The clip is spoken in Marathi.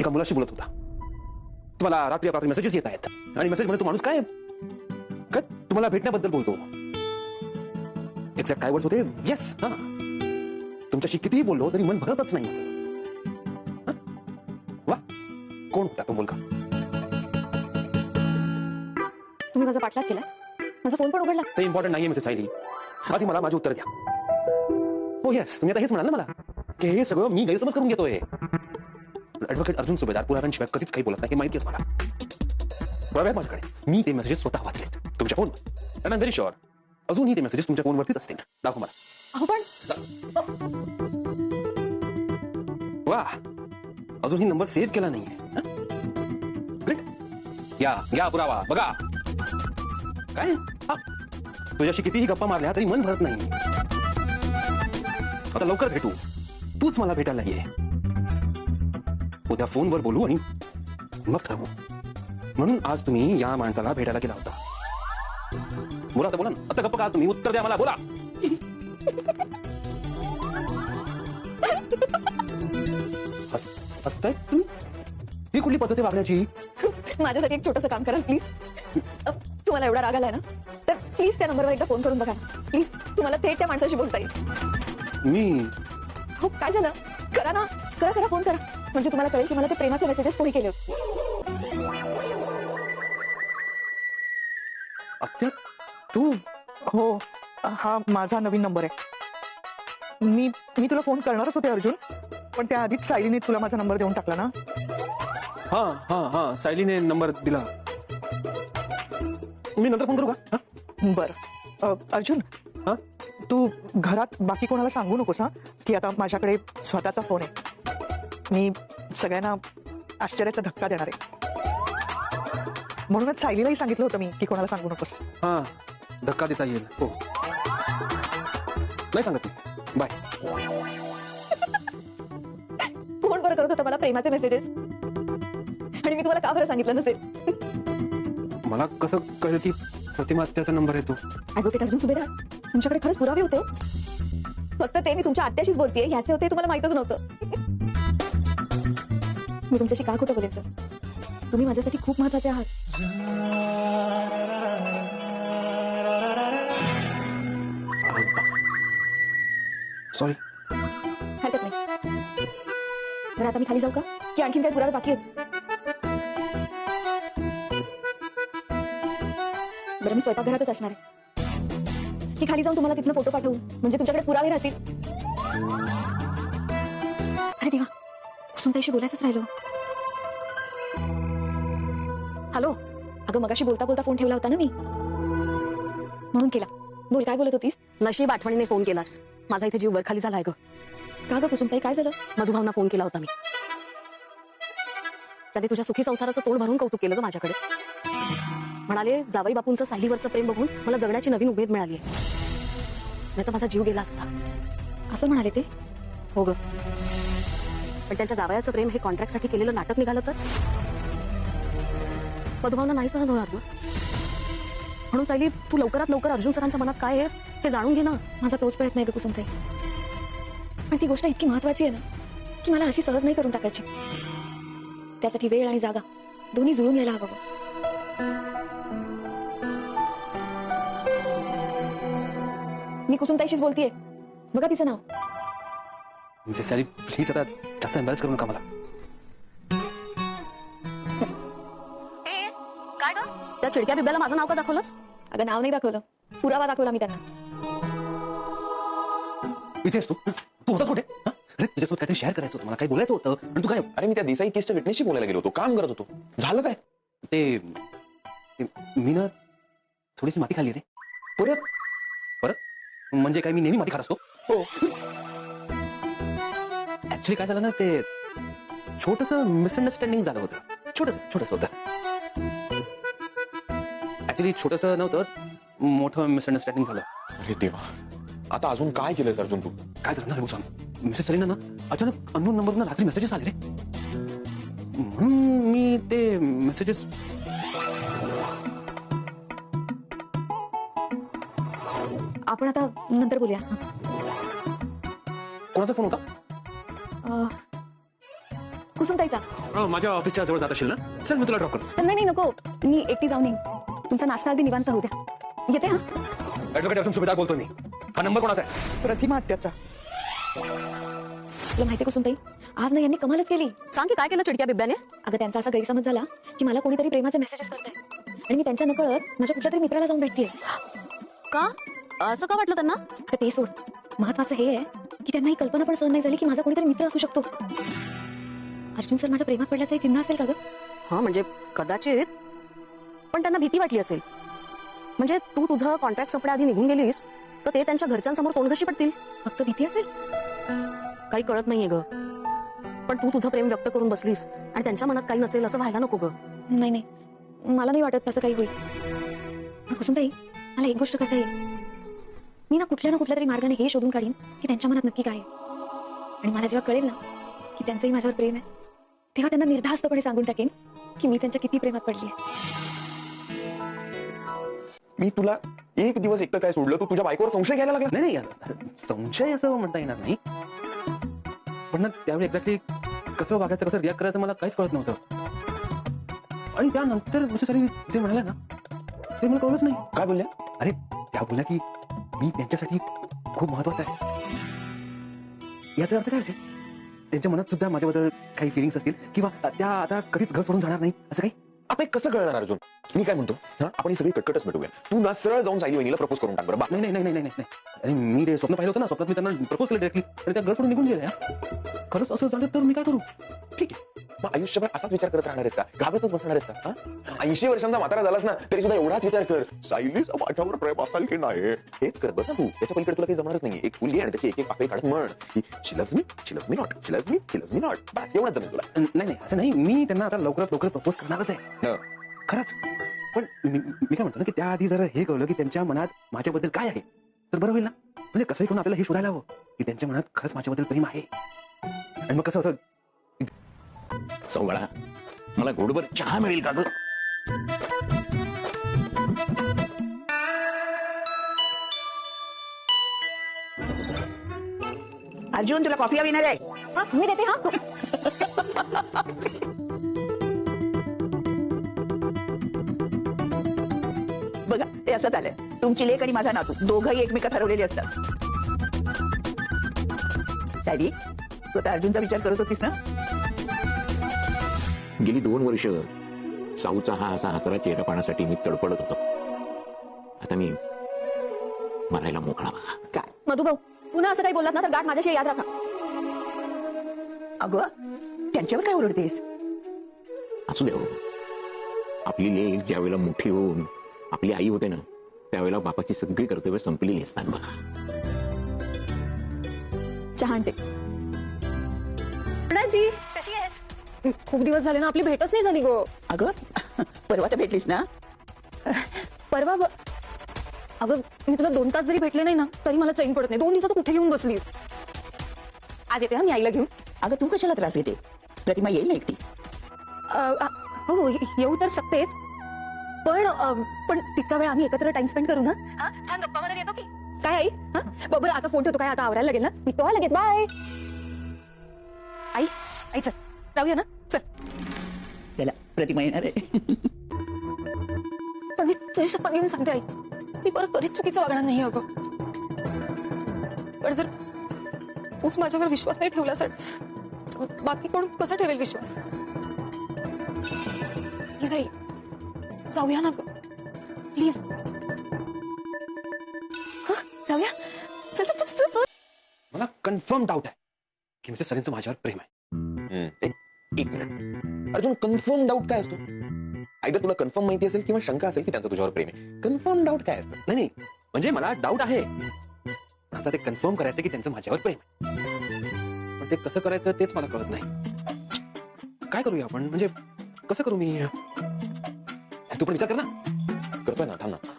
एका मुलाशी बोलत होता. तुम्हाला रात्री अपरात्री मेसेजेस येत आहेत. आणि मेसेजमध्ये तो माणूस काय? काय? तुम्हाला भेटण्याबद्दल बोलतो. एक्झॅक्ट काय वर्ड्स होते? येस हा. तुमच्याशी कितीही बोललो तरी मन भरतच नाही माझं? वा. कोण होता तो मुलगा? तुम्ही माझा पाठलाग केला? माझा फोन पण उघडला? ते इम्पॉर्टंट नाहीये मिसेस सायली आधी मला माझे उत्तर द्या. हो येस तुम्ही आता हेच म्हणाल ना मला? की हे सगळं मी गैरसमज करून घेतोय. ऍडव्होकेट अर्जुन सुभेदार पुराव्यांशिवाय कधीच काही बोलत नाही हे माहिती आहे मला. पुराव्यात माझ्याकडे. मी ते मेसेजेस स्वतः वाचलेत. तुमच्या phone and I very sure अजूनही ते मेसेजेस तुमच्या फोनवरतीच असतील. दाखव मला. अहो पण वा अजूनही नंबर सेव्ह केला नाहीये. ग्रेट या घ्या पुरावा. बघा. काय? तुझ्याशी कितीही गप्पा मारल्या तरी मन भरत नाही आता लवकर भेटू. तूच मला भेटायला ये. उद्या फोनवर बोलू आणि मग ठरवू म्हणून आज तुम्ही या माणसाला भेटायला गेला होता। बोला आता बोला ना। आता गप्पा का तुम्ही. उत्तर द्या मला बोला. तुम्ही ही? कुठली पद्धत वागण्याची? माझ्यासाठी एक छोटंसं काम कराल प्लीज़. तुम्हाला एवढा राग आलाय ना तर प्लीज़ त्या नंबरवर एकदा फ़ोन करून बघा. प्लीज़ तुम्हाला थेट त्या माणसाशी बोलता येईल. मी? हो काय झालं? करा ना. करा करा फ़ोन करा. म्हणजे तुम्हाला कळेल की मला ते प्रेमाचे मेसेजेस कोणी केले. अत्या तू? हो हा माझा नवीन नंबर आहे. मी मी तुला फोन करणारच होते अर्जुन. पण त्या आधीच सायलीने तुला माझा नंबर देऊन टाकला ना? हा हा हा सायलीने नंबर दिला. मी नंतर फोन करू का? हा? बर. अर्जुन हा? तू घरात बाकी कोणाला सांगू नकोस हा? की आता माझ्याकडे स्वतःचा फोन आहे. मी सगळ्यांना आश्चर्याचा धक्का देणार आहे. म्हणूनच सायलीलाही सांगितलं होतं मी की कोणाला सांगू नकोस. हा धक्का देता येईल. हो. नाही सांगत बाय. कोण बरं करत होतं मला प्रेमाचे मेसेजेस आणि मी तुम्हाला का बरं सांगितलं नसेल? मला कसं कळलं की प्रतिमा त्याचा नंबर आहे तो? ऍडव्होकेट अर्जुन सुभेदार तुमच्याकडे खरंच पुरावे होते हो? फक्त ते मी तुमच्या आत्याशीच बोलतेय ह्याचे होते तुम्हाला माहितच नव्हतं. मी तुमच्याशी का खोटं बोलायचं? तुम्ही माझ्यासाठी खूप महत्त्वाचे आहात. सॉरी हरकत नाही. बरं आता मी खाली जाऊ का? की आणखीन काही पुरावे बाकी आहेत? बरं मी स्वयंपाकघरातच असणार आहे. की खाली जाऊन तुम्हाला तिथनं फोटो पाठवू? म्हणजे तुमच्याकडे पुरावे राहतील? अरे देवा. कुसुमताईशी बोलायचंच राहिलो. हॅलो अगं मगाशी बोलता बोलता फ़ोन ठेवला होता ना मी. म्हणून केला. बोल काय बोलत होतीस? नशीब आठवणीने फ़ोन केलास. माझा इथे जीव वरखाली झालाय ग. का गं कुसुमताई काय झालं? मधुभावना फ़ोन केला होता मी. त्याने तुझ्या सुखी संसाराचं तोंड भरून कौतुक केलं ग माझ्याकडे. म्हणाले जावई बापूंचं सायलीवरचं प्रेम बघून मला जगण्याची नवीन उमेद मिळाली नाही तर माझा जीव गेला असता. असं म्हणाले ते? हो ग. पण त्यांच्या जावयाचं प्रेम हे कॉन्ट्रॅक्टसाठी केलेलं नाटक निघालं तर? मधुभावना नाही सहन होणार ग म्हणून सायली तू लवकरात लवकर अर्जुन सरांच्या मनात काय आहे हे जाणून घे ना. माझा तोच प्रयत्न आहे कुसुमताई. पण ती गोष्ट इतकी महत्वाची आहे ना की मला अशी सहज नाही करून टाकायची. त्यासाठी वेळ आणि जागा दोन्ही जुळून यायला हवं. मी कुसुमताईशीच बोलतीये. बघा तिचं नाव. प्लीज़ आता जास्त एम्बॅरेस करू नका मला काय ग? त्या चिडक्या बिब्याला माझं नाव का दाखवलंस? अगं नाव नाही दाखवलं. पुरावा दाखवला मी त्यांना. इथेच तू. तू होतास कुठे? हा? अरे तुझ्यासोबत काहीतरी शेअर करायचं होतं. मला काही बोलायचं होतं. आणि तू काय अरे मी त्या देसाई केसच्या विटनेसशी बोलायला गेलो होतो. काम करत होतो. झालं काय? ते ते मी ना थोडीशी माती खाल्ली रे. परत? परत? म्हणजे काय मी नेहमी माती खात असतो? हो. ऍक्च्युली काय झालं ना ते छोटस मिसअंडरस्टँडिंग झालं होतं. छोटस छोटस होतं. ऍक्च्युली छोटस नव्हतं मोठं मिसअंडरस्टँडिंग झालं. अरे देवा. आता अजून काय केलंयस अर्जुन तू? काय झालं ना रे भूषण मिसेस सलीना ना अचानक अननोन नंबरनं रात्री मेसेजेस आले रे. म्हणून मी ते मेसेजेस आपण आता नंतर बोलूया. कोणाचा फोन होता? कुसुमताईचा अं, माझ्या ऑफिसच्या जवळ जात असेल ना चल मी तुला ड्रॉप करतो नाही नाही नको मी एकटी जाऊन येईन तुमचा नाश्ता अगदी निवांत होऊ द्या येते हा ऍडव्होकेट अर्जुन सुभेदार बोलतो मी हा नंबर कोणाचा आहे प्रतिमा हत्याचा तुला माहिती कुसुमताई आज ना यांनी कमालच केली सांग की काय केलं चिडक्या बिब्याने अगं त्यांचा असा गैरसमज झाला की मला कोणीतरी प्रेमाचे मेसेजेस करताय आणि मी त्यांच्या नकळत माझ्या कुठल्या तरी मित्राला जाऊन भेटतीये का असं का वाटलं त्यांना? तर ते सोड. महत्वाचं हे आहे की त्यांना ही कल्पना पण सहन नाही झाली की माझा कोणीतरी मित्र असू शकतो. अर्जुन सर माझ्या प्रेमात पडल्याचं चिन्ह असेल का ग? हा म्हणजे कदाचित. पण त्यांना भीती वाटली असेल. म्हणजे तू तुझं कॉन्ट्रॅक्ट संपण्याआधी निघून गेलीस तर ते त्यांच्या घरच्यांसमोर तोंडघशी पडतील? फक्त भीती असेल? काही कळत नाहीये ग. पण तू तुझं प्रेम व्यक्त करून बसलीस आणि त्यांच्या मनात काही नसेल असं व्हायला नको ग. नाही नाही. मला नाही वाटत तसं काही होईल. कुसुमताई मला एक गोष्ट करता येईल मी ना कुठल्या ना कुठल्या तरी मार्गाने हे शोधून काढीन की त्यांच्या मनात नक्की काय आहे. आणि मला जेव्हा कळेल ना की त्यांचंही माझ्यावर प्रेम आहे तेव्हा त्यांना निर्धास्तपणे सांगून टाकेन की मी त्यांच्या किती प्रेमात पडली आहे. मी तुला एक दिवस एकटं काय सोडलं तू तुझ्या बायकोवर संशय घ्यायला लागला? नाही नाही संशय असं म्हणता येणार नाही. पण ना त्यावेळी एक्झॅक्टली कसं वागायचं कसं रिॲक्ट करायचं मला काहीच कळत नव्हतं. आणि त्यानंतर दुसरी सारी जे म्हणाल्या ना ते मला कळलंच नाही. काय बोलल्या? अरे त्या बोलल्या की मी त्यांच्यासाठी खूप महत्त्वाचा आहे. याचा अर्थ काय असेल? त्यांच्या मनात सुद्धा माझ्याबद्दल काही फिलिंग्स असतील किंवा त्या आता कधीच घर सोडून जाणार नाही असं काही? आता हे कसं कळणार अर्जुन? मी काय म्हणतो? हा आपण सगळी कटकटच मिटवूया तू ना सरळ जाऊन सायली वहिनीला प्रपोज करून टाक बरं नाही नाही नाही नाही नाही नाही. आणि मी ते स्वप्न पाहिलं होतं ना स्वप्नात मी त्यांना प्रपोज केलं डायरेक्टली आणि त्या घर सोडून निघून गेल्या खरंच असं झालं तर मी काय करू? ठीक आहे. मग आयुष्यभर असाच विचार करत राहणार आहेस का? घाबरतच बसणार आहेस का? ऐंशी वर्षांचा म्हातारा झालास ना तरी सुद्धा एवढाच विचार कर. सायलीचा माझ्यावर प्रेम असाल की नाही? हेच करत बसा तू. त्याच्या पलीकडे तुला काही जमणारच नाही एक फुल आणि त्याची एक एक पाकळी काढत म्हण. की चिलज मी चिलज me not चिलज me चिलज me not बस एवढंच जमेल तुला. नाही नाही असं नाही. मी त्यांना आता लवकरात लवकर प्रपोज करणारच आहे. हं. खरंच. पण मी मी काय म्हणतो ना की त्याआधी जर हे कळलं की त्यांच्या मनात माझ्याबद्दल काय आहे तर बरं होईल ना? म्हणजे कसंही करून आपल्याला हे शोधायला हवं की त्यांच्या मनात खरंच माझ्याबद्दल प्रेम आहे. आणि मग कसं असं सवळा मला गोडभर चहा मिळेल का ग अर्जुन तुला कॉफी हवी ना रे हा मी देते हा बघा ते असं झालंय तुमची लेख आणि माझा नातू दोघंही एकमेकात हरवलेले असतात. सायली तू आता अर्जुनचा विचार करत होतीस ना? गेली दोन वर्ष साऊचा हा असा हसरा चेहरा पाहण्यासाठी मी तडपडत होतो. आता मी मरायला मोकळा बघा काय? मधुभाऊ पुन्हा असं काही बोललात ना तर गाठ माझ्याशी याद राखा. अगं त्यांच्यावर काय ओरडतेस? असू द्या हो. आपली लेख ज्या वेळेला मोठी होऊन आपली आई होते ना त्यावेळेला बापाची सगळी कर्तव्य संपलेली असतात बघा. चहा आणते जी कशी आहेस? खूप दिवस झाले ना आपली भेटच नाही झाली गो. अगं परवा तर भेटलीस ना? परवा ब- अगं मी तुला दोन तास जरी भेटले नाही ना तरी मला चैन पडत नाही. दोन दिवसाचं कुठे घेऊन बसलीस? आज येते हा मी आईला घेऊन. अगं तू कशाला त्रास देते प्रतिमा येईल ना एकटी? अ, आ, हो हो, ये- येऊ तर शकतेच. पण अ, पण तितका वेळ आम्ही एकत्र टाइम स्पेंड करू ना? हा? छान गप्पा मारत येतो की? काय आई? हा? बरं आता फोन ठेवतो. काय आता आवरायला लागेल ना? मी तो लगेच. बाय आई आई चल. जाऊया ना? चल. त्याला प्रतिमा येणार आहे. पण मी तुझी शपथ घेऊन सांगते आई. मी परत कधीच चुकीचं वागणार नाही अगं. पण जर तूच माझ्यावर विश्वास नाही ठेवला सर बाकी कोण कसं ठेवेल विश्वास? प्लीज आई जाऊया ना ग. प्लीज जाऊया. चल चल चल चल चल. मला कन्फर्म डाऊट आहे की मिस्टर सरींचं माझ्यावर प्रेम आहे. एक मिनिट अर्जुन कन्फर्म डाऊट काय असतो? आयदर तुला कन्फर्म माहिती असेल किंवा शंका असेल की त्यांचं तुझ्यावर प्रेम आहे. कन्फर्म डाऊट काय असतं? नाही नाही. म्हणजे मला डाऊट आहे. आता ते कन्फर्म करायचं की त्यांचं माझ्यावर प्रेम आहे. पण ते कसं करायचं तेच मला कळत नाही. काय करूया आपण? म्हणजे कसं करू मी? तू पण विचार कर ना. करतोय ना थांब ना.